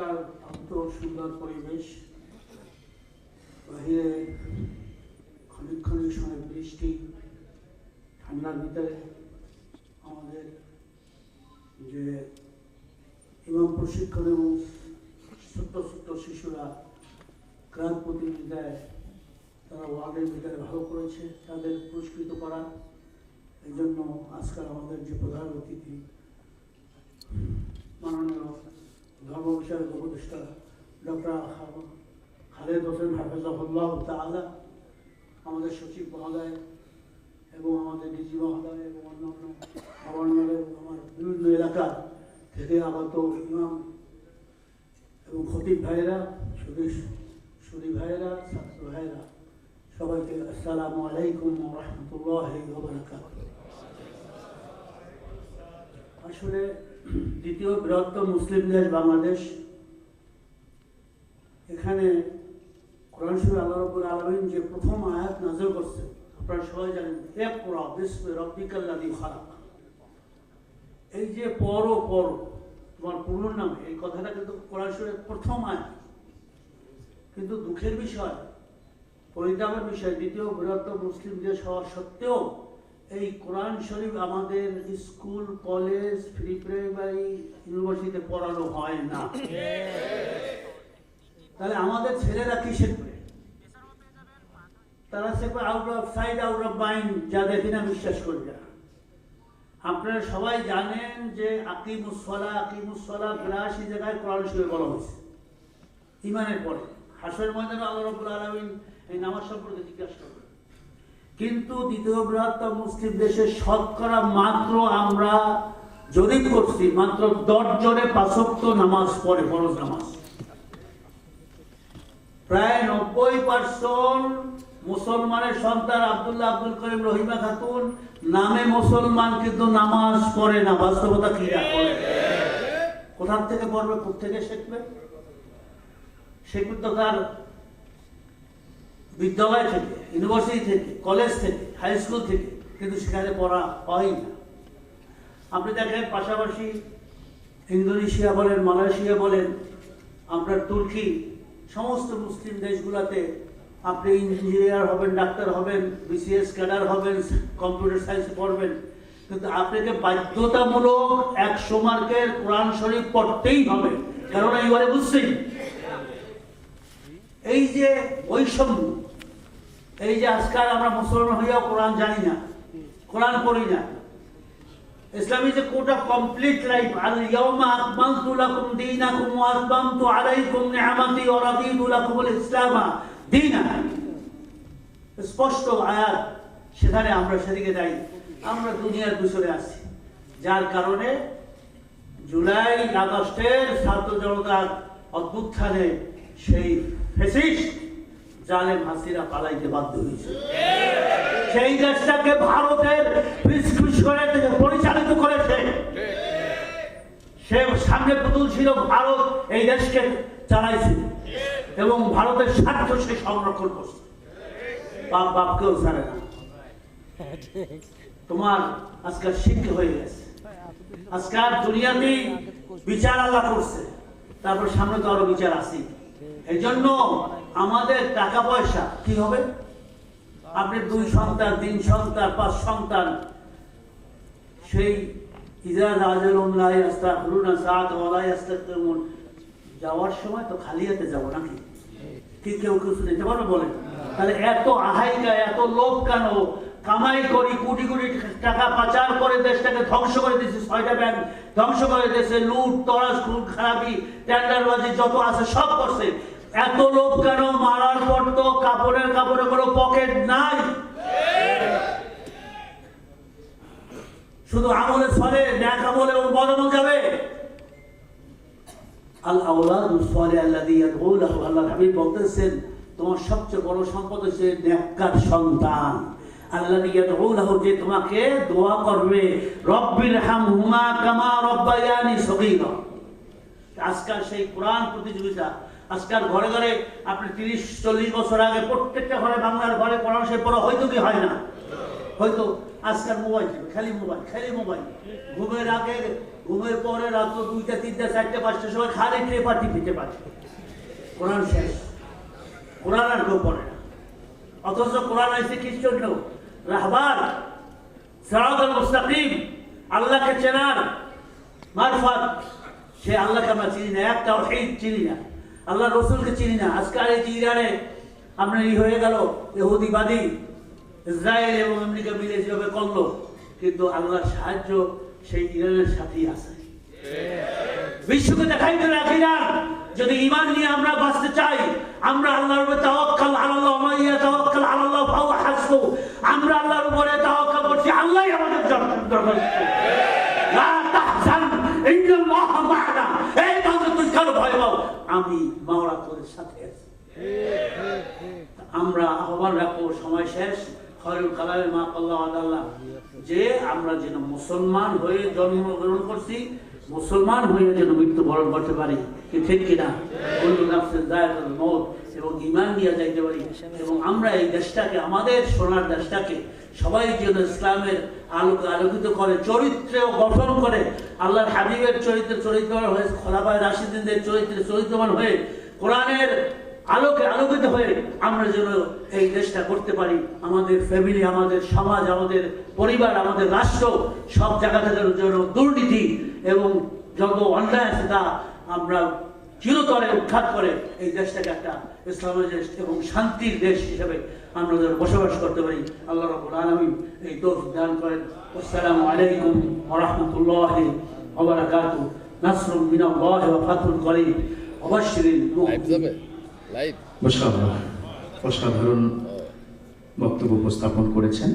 এত সুন্দর পরিবেশ। বাহিরে ক্ষণিক ক্ষণিক সময় বৃষ্টি, ঠান্ডার ভিতরে আমাদের যে ইমাম প্রশিক্ষণ এবং ছোট্ট ছোট্ট শিশুরা ক্রান্ত প্রতিযোগিতায় তারা ওয়ার্ডের ভিতরে ভালো করেছে, তাদের পুরস্কৃত করা। এই জন্য আজকাল আমাদের যে প্রধান অতিথি, মাননীয় ধর্ম বিষয়ক উপদেষ্টা ডক্টর খালেদ হোসেন হাফেজাহুল্লাহ তাআলা আমাদের সচিব মহোদয় এবং আমাদের ডিজি মহোদয় এবং অন্যান্য গভর্নর এবং আমার বিভিন্ন এলাকা থেকে আগত ইমাম এবং খতিব ভাইরা সুদী সুদী ভাইরা ছাত্র ভাইরা সবাইকে আসসালামু আলাইকুম রহমতুল্লাহ আসলে দ্বিতীয় বৃহত্তম মুসলিম দেশ বাংলাদেশ। এখানে কোরআন শরীফ আল্লাহ আলমিন যে প্রথম আয়াত নাজর করছে, আপনারা সবাই জানেন এক পড়া বিস্মে রব্বিকাল্লাদি খারাপ এই যে পর পর, তোমার পূর্ণ নামে, এই কথাটা কিন্তু কোরআন শরীফের প্রথম আয়াত। কিন্তু দুঃখের বিষয়, পরিতাপের বিষয়, দ্বিতীয় বৃহত্তম মুসলিম দেশ হওয়া সত্ত্বেও এই কোরআন শরীফ আমাদের স্কুল, কলেজ, প্রি প্রাইমারি, ইউনিভার্সিটিতে পড়ানো হয় না। তাহলে আমাদের ছেলেরা কি শিখবে তারা শিখবে out of sight out of mind যা দেখি না বিশ্বাস করি না। আপনারা সবাই জানেন যে আকিমুসলা আকিমুসলা বিরাশি জায়গায় কোরআন শরীফ বলা হয়েছে। ইমানের পরে। হাসরের ময়দানে আল্লাহ রব্বুল আলমিন এই নামাজ সম্পর্কে জিজ্ঞাসা করবেন কিন্তু দ্বিতীয় বৃহত্তম মুসলিম দেশে শতকরা মাত্র আমরা জরিপ করছি, মাত্র দশ জনে পাঁচক্ত নামাজ পড়ে, ফরজ নামাজ। প্রায় নব্বই পার্সেন্ট মুসলমানের সন্তান আব্দুল্লাহ আব্দুল করিম রহিমা খাতুন নামে মুসলমান কিন্তু নামাজ পড়ে না। বাস্তবতা কি করে কোথার থেকে পড়বে থেকে শিখবে? শিখবে তো তার বিদ্যালয় থেকে ইউনিভার্সিটি থেকে কলেজ থেকে হাই স্কুল থেকে কিন্তু সেখানে পড়া হয় না। আপনি দেখেন পাশাপাশি ইন্দোনেশিয়া বলেন, মালয়েশিয়া বলেন, আপনার তুর্কি, সমস্ত মুসলিম দেশগুলোতে আপনি ইঞ্জিনিয়ার হবেন, ডাক্তার হবেন বিসিএস ক্যাডার হবেন কম্পিউটার সায়েন্সে পড়বেন। কিন্তু আপনাকে বাধ্যতামূলক একশো মার্কের কোরআন শরীফ পড়তেই হবে কারণ এবারে বুঝছেন? এই যে বৈষম্য এই যে আজকাল আমরা মুসলমান হইয়াও কোরআন জানি না, কোরআন পড়ি না। Islam code of complete life আল ইয়াউমা আকমালতু লাকুম দীনাকুম ওয়া আতমামতু আলাইকুম নি'মাতি ওয়া রাদিতু লাকুম আল ইসলাম। দীনা স্পষ্ট আয়াত, সেখানে আমরা সেদিকে যাই। আমরা দুনিয়ার পিছনে আছি। যার কারণে জুলাই আগস্টের ছাত্র জনতার অভ্যুত্থানে সেই ফেসিস্ট জালেম হাসিনা পালাইতে বাধ্য হয়েছে। সেই দেশটাকে ভারতের করে পরিচালিত করেছে। সে সামনে পুতুল ছিল ভারত, এই দেশকে চালাইছে। এবং ভারতের স্বার্থ সে সংরক্ষণ করছে। বাপ বাপকেও ছাড়ে না। তোমার আজকাল শিক্ষা হয়ে গেছে। আজকাল দুনিয়াতেই বিচার আল্লাহ করছে। তারপর সামনে তো আরও বিচার আসি এই জন্য আমাদের টাকা পয়সা কি হবে? আপনি দুই সন্তান, তিন সন্তান, পাঁচ সন্তান, সেই যাওয়ার সময় তো খালি হাতে যাব নাকি? কি কেউ কিছু নিতে পারবে বলেন? তাহলে এত আহাইকা, এত লোক কেন? কামাই করি, কোটি কোটি টাকা পাচার করে দেশটাকে ধ্বংস করে দিয়েছে, ছয়টা ব্যাংক ধ্বংস করে দিয়েছে, লুট, তরাজ, খুন, খারাপি টেন্ডারবাজি যত আছে সব করছে। এত লোক কেন? মারার পর তো কাপড়ের কাপড়ে কোনো পকেট নাই। শুধু আমলে ছলে ন্যাক আমলে বদল যাবে। আল্লাহ আল্লাহ বলতেছেন, তোমার সবচেয়ে বড় সম্পদ হচ্ছে ন্যাক্কার সন্তান। আল্লাহ ইয়াদউলাহু যে তোমাকে দোয়া করবে, রব্বির হামহুমা কামা আজকাল সেই কোরআন প্রতিযোগিতা আজকাল ঘরে ঘরে আপনি তিরিশ, চল্লিশ বছর আগে প্রত্যেকটা ঘরে বাংলার ঘরে কোরআন সে পড়া, হয়তো কি হয় না? হয়তো আজকাল মোবাইল খালি মোবাইল খালি মোবাইল। ঘুমের আগে, ঘুমের পরে রাত্র দুইটা, তিনটা, চারটে, পাঁচটার সময় খালি পেপার টিপিতে পারে। কোরআন শেষ। কোরআন আর কেউ পড়ে না। অথচ কোরআন কিস জন্য রাহবার সিরাতাল মুস্তাকিম, আল্লাহকে চেনার মারফত। সে আল্লাহকে আমরা চিনি না একটা চিনি না। আল্লাহ রসুলকে চিনি না। আজকাল এই ইরানে আপনার ই হয়ে গেল, ইহুদিবাদী, ইসরায়েল এবং আমেরিকা মিলে যেভাবে করল, কিন্তু আল্লাহর সাহায্য সেই ইরানের সাথেই আছে। বিশ্বকে দেখাইতে রাখি না। যদি ইমান নিয়ে আমরা বাঁচতে চাই, আমরা আল্লাহর তাওয়াক্কাল আলাল্লাহ আমি মাওলা তোদের সাথে আছি। আমরা আহ্বান রাখব, সময় শেষ। মা যে আমরা যেন মুসলমান হয়ে জন্মগ্রহণ করছি মুসলমান হয়ে যেন মৃত্যুবরণ করতে পারি কি ঠিক কিনা? মত এবং ইমান নিয়ে যাইতে পারি। এবং আমরা এই দেশটাকে আমাদের সোনার দেশটাকে সবাই যেন ইসলামের আলোকে আলোকিত করে চরিত্রেও গঠন করে। আল্লাহর হাবিবের চরিত্রে চরিত্রবান হয়ে খোলাফায় রাশিদিনদের চরিত্রে চরিত্রবান হয়ে কোরআনের আলোকে আলোকিত হয়ে আমরা যেন এই দেশটা করতে পারি। আমাদের ফ্যামিলি আমাদের সমাজ আমাদের পরিবার আমাদের রাষ্ট্র সব জায়গা থেকে যেন দুর্নীতি এবং যত অন্যায় আছে তা আমরা চিরতরে উৎখাত করে এই দেশটাকে একটা ইসলামের দেশ এবং শান্তির দেশ হিসেবে আমরা যেন বসবাস করতে পারি। আল্লাহ রবুল আলমিন এই দোষ দান করেন। আসসালামু আলাইকুম ওরহমতুল্লাহ ওবরাকাতু নাসরুম মিনাল্লাহ ওয়া ফাতুল করিম। অবশ্যই লাইভ যাবে? লাইভ মাশাআল্লাহ অসাধারণ বক্তব্য উপস্থাপন করেছেন।